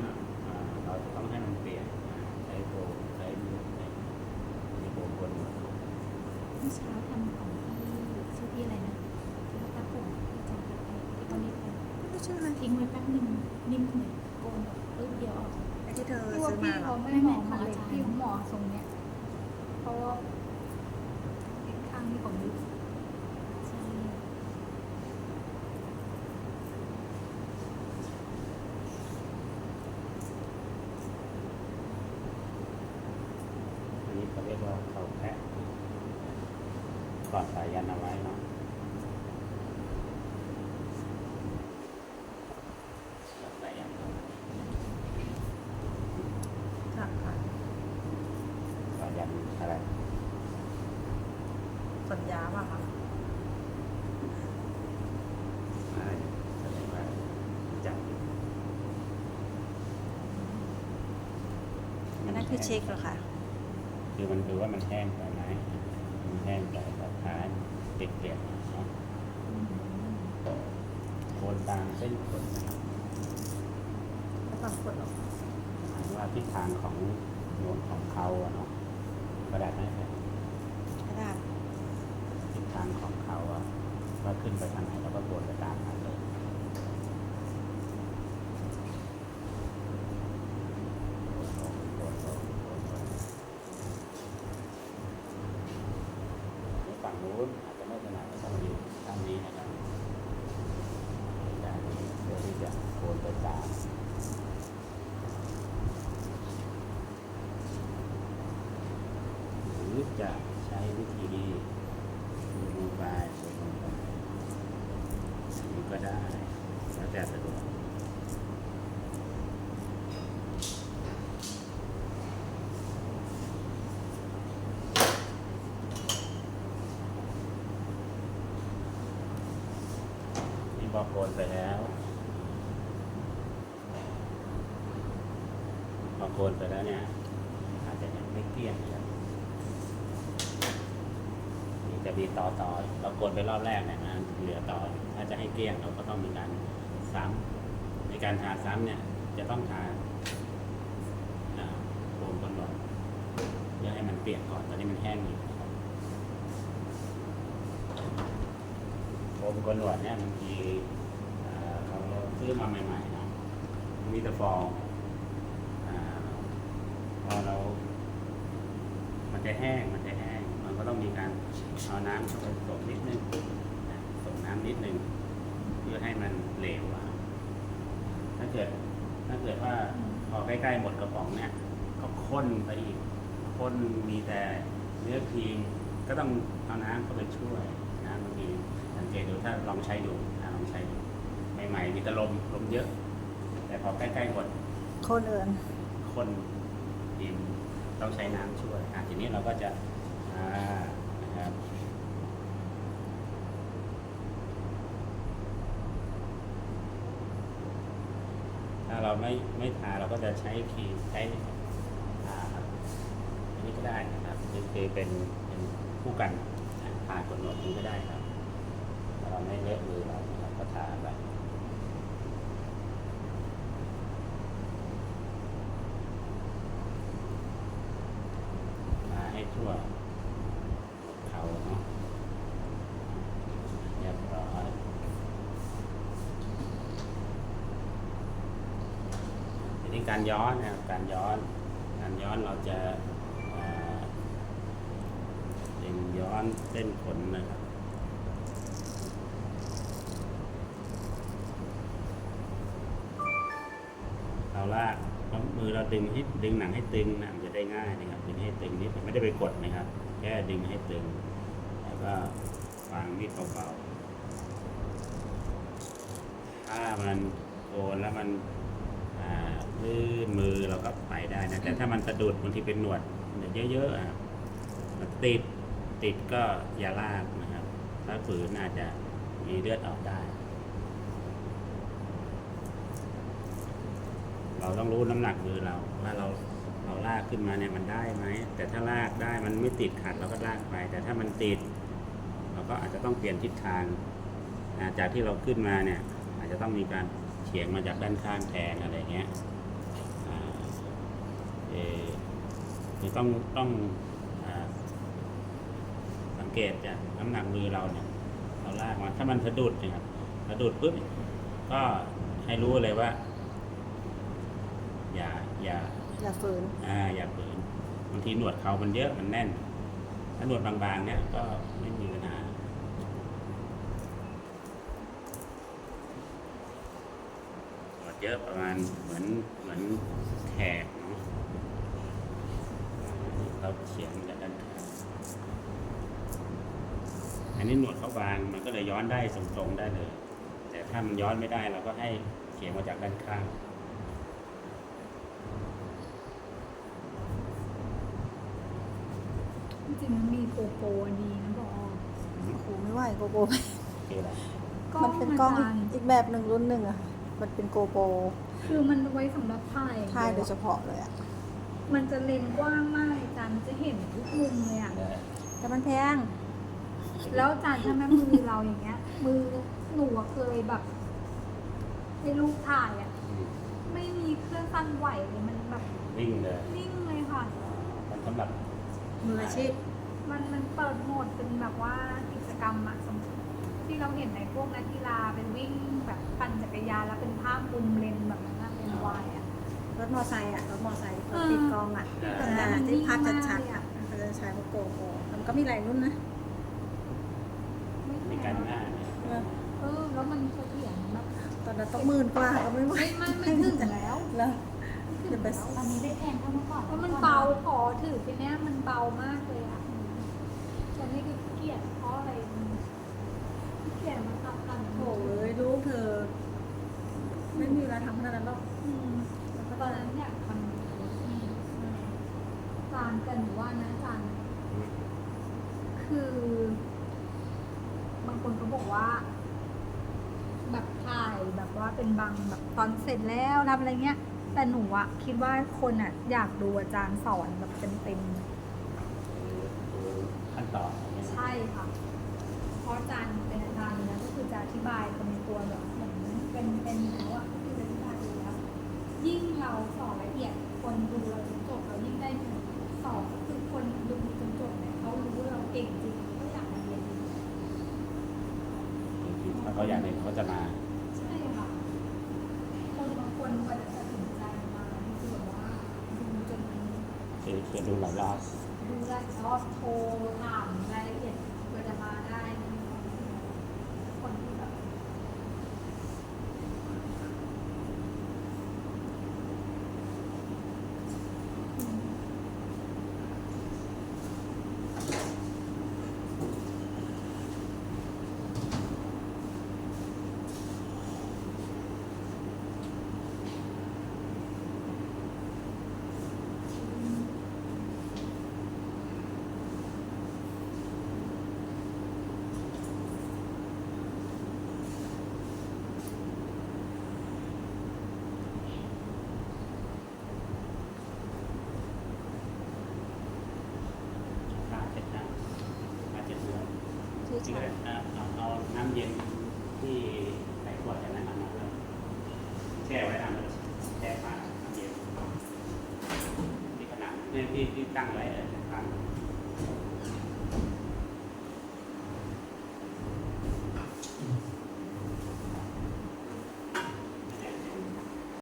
กครั้งอะอ่าเราจะต้องให้มันเปลี่ยนใช้โฟมใช้มือใช้โฟมบนหัวเมื่อเช้าทำของพี่ชื่อพี่อะไรนะที่เขาตัดผมที่จำไปที่เขานิดไปไม่ใช่อะไรทิ้งไว้แป๊บนึงนิ่มเลยโกนแบบปึ๊บเดียวออกไอ้ที่เธอพี่ว่าซื้อมาเหรเขาอไม่เหมาะกับเลยพี่หมาะทรงเนี้ยเพราะว่าอีกข้างนี้ของลึก ใช่ อันนี้เขาเรียกว่าเขาแพะ กอดสายยันเอาไว้เนาะกอดสายยันเอาไว้ค่ะค่ะสายยันอะไรสัญญาป่ะคะอะไรแสดงว่าจับอันนั้นคือเช็คเหรอคะ คือมันคือว่ามันแห้งไปไหมมันแห้งไปแบบท้ายติดเกลียดเนาะโคนตามเส้นขนนะครับแล้วความกดเหรอหมายว่าทิศทางของโน้นของเขาอะเนาะกระดาษไหมครับกระดาษทิศทางของเขาอะว่าขึ้นไปทางไหนเราก็โกนไปตามนั้นเลยโกนโกนโกนโกนในฝั่งนู้นอาจจะไม่ถนัดก็ต้องอยู่ทางนี้นะครับด้านนี้เพื่อที่จะโกนไปตาม หรือ จะใช้วิธีดูมูบายสวดมต์ไปนี่ก็ได้ แล้วแต่สะดวกนี่บอกโกนไปแล้วพอโกนไปแล้วเนี่ยอาจจะยังไม่เกลี้ยงนะครับนี่ จะมีต่อต่อเรากดไปรอบแรกเนี่ยนะเหลือต่อถ้าจะให้เกลี้ยงเราก็ต้องมีการซ้ำในการทาซ้ำเนี่ยจะต้องทาโฟมก่อนหน่อยเพื่อให้มันเปียกก่อนตอนนี้มันแห้งอยู่นะครับโฟมกลหนวดเนี่ยบางทีเราซื้อมาใหม่ๆนะมีแต่ฟองพอเรา มันจะแห้งมันจะ ต้องมีการเอาน้ำเข้าไปผสมนิดนึงนะผสมน้ำนิดนึง เพื่อให้มันเหลวอะถ้าเกิดถ้าเกิดว่าพอใกล้ๆหมดกระป๋องเนี่ย ก็ข้นไปอีกข้นมีแต่เนื้อครีมก็ต้องเอาน้ำเข้าไปช่วยนะบางทีสังเกตดูถ้าลองใช้ดูนะลองใช้ดูใหม่ๆมีแต่ลมลมเยอะ แต่พอใกล้ๆหมดโคเรือนคนดินต้องใช้น้ำช่วยอะทีนี้เราก็จะ อ่านะครับถ้าเราไม่ไม่ทาเราก็จะใช้ครีมใช้อ่าอันนี้ก็ได้นะครับคือคือเป็นเป็นคู่กันทากดหนวดนี้ก็ได้ครับ เราไม่เลอะมือเราเราก็ทาไปมาให้ทั่วเขาเนาะเรียบร้อยทีนี้ การย้อนนะครับการย้อน การย้อนเราจะอ่าดึงย้อนเส้นขนนะครับเราลากแล้วมือเราดึงให้ดึงหนังให้ตึงนะมันจะได้ง่ายนะครับดึงให้ตึงนิดไม่ได้ไปกดนะครับ แค่ดึงให้ตึง แล้วก็วางมีดเบาๆถ้ามันโอนแล้วมันอ่า ลื่นมือเราก็ไปได้นะ แต่ถ้ามันสะดุดบางทีเป็นหนวดเยอะๆอะมันติดติดก็อย่าลากนะครับ ถ้าฝืนอาจจะมีเลือดออกได้ เราต้องรู้น้ำหนักมือเราว่าเราเราลากขึ้นมาเนี่ยมันได้ไหม แต่ถ้าลากได้มันไม่ติดขัดเราก็ลากไป แต่ถ้ามันติด เราก็อาจจะต้องเปลี่ยนทิศทางจากที่เราขึ้นมาเนี่ย อาจจะต้องมีการเฉียงมาจากด้านข้างแทนอะไรเงี้ย คือต้องต้องอ่าสังเกตจากน้ำหนักมือเราเนี่ยเราลากมาถ้ามันสะดุดเนะครับสะดุดปุ๊บก็ให้รู้เลยว่า อย่าอย่าอย่าฝืนอ่าอย่าฝืนบางทีหนวดเขามันเยอะมันแน่น ถ้าหนวดบางๆเนี่ยก็ไม่มีปัญหาหนวดเยอะประมาณเหมือนเหมือนแขกเนาะเราเฉียงจากด้านข้างอั นนี้หนวดเขาบางมันก็เลยย้อนได้ตรงๆได้เลย แต่ถ้ามันย้อนไม่ได้เราก็ให้เฉียงมาจากด้านข้างจริงๆมันมีโกโปรดีนะบอกโอ้โหไม่ไหวโกโปรคืออะไรมันเป็นกล้องอาจารย์อีกแบบหนึ่งรุ่นหนึ่งอะมันเป็นโกโปรคือมันไว้สำหรับถ่ายถ่ายโดยเฉพาะเลยอะมันจะเลนส์กว้างมากอาจารย์จะเห็นทุกมุมเลยอะแต่มันแพง แล้วอาจารย์ถ้าแม่มือเราอย่างเงี้ย มือหนูอะเคยแบบให้ลูกถ่ายอะอืมไม่มีเครื่องสั่นไหวเลยมันแบบวิ่งเลยนิ่งเลยค่ะ มันสำหรับมืออาชีพมันมันเปิดโหมดเป็นแบบว่ากิจกรรมอะสมมติที่เราเห็นในพวกนักกีฬาเป็นวิ่งแบบปั่นจักรยานแล้วเป็นภาพมุมเลนแบบนั้นนะเป็นวายอะ รถมอไซค์อะรถมอไซค์เออติดกล้องอะแต่อ่ามันที่ภาพนิ่งมากชัดเลยๆอะอะมันจะใช้พวกโกโปรมันก็มีหลายรุ่นนะ ในการหน้าเนี่ย เออ แล้วมันเสถียรแบบตอนนั้นต้องหมื่นกว่าก็ไม่ไหวไม่ไม่ไม่ถึงแล้วแล้วไม่ถึจะงไปแล้วตอนนี้ได้แพงเท่าเมื่อก่อนเพราะมันเบาขอถือไปเนี้ยมันเบามากเลยอะแต่นี่คือเกลียดเพราะอะไรมันเกลียดมันตัดกันโอ้ยลูกเธอ ไม่มีเวลาทำขนาดนั้นหรอกอืมแล้วก็ตอนนั้นอยากทำที่จานแต่หนูว่านะจานคือบางคนเขาบอกว่า แบบถ่ายแบบว่าเป็นบางแบบตอนเสร็จแล้วทำอะไรเงี้ย แต่หนูอะคิดว่าคนอะอยากดูอาจารย์สอนแบบเต็มๆคือคือขั้นตอนอย่างเงี้ยใช่ค่ะ เพราะอาจารย์เป็นอาจารย์นะก็คือจะอธิบายเป็นตัวแบบเหมือนเป็นเป็นแล้วอะก็คืออธิบายอยู่แล้วยิ่งเราสอนละเอียดคนดูเราจนจบเรายิ่งได้สอบก็คือคนดูจนจบเนี่ยเขารู้ว่าเราเก่งจริงเขาอยากมาเรียนรู้ คือถ้า เขาอยากเรียนเขาจะมา ใช่ค่ะคนบางคนกว่าจะตัดสินใจมานี่คือแบบว่าดูจนคือคือดูหลายรอบ ดูรายรอบโทรถามรายละเอียดกว่าจะมาได้นี่คนที่แบบ ผ้าเช็ดหน้าผ้าเช็ดเนื้อ ที่ ที่ ใช้ ก็เอาเอาน้ำเย็นที่ใส่ขวดจากนั้นมาแล้วแช่ไว้ทำแล้วแช่ผ้าน้ำเย็น ที่ที่ตั้งไว้เออข้าง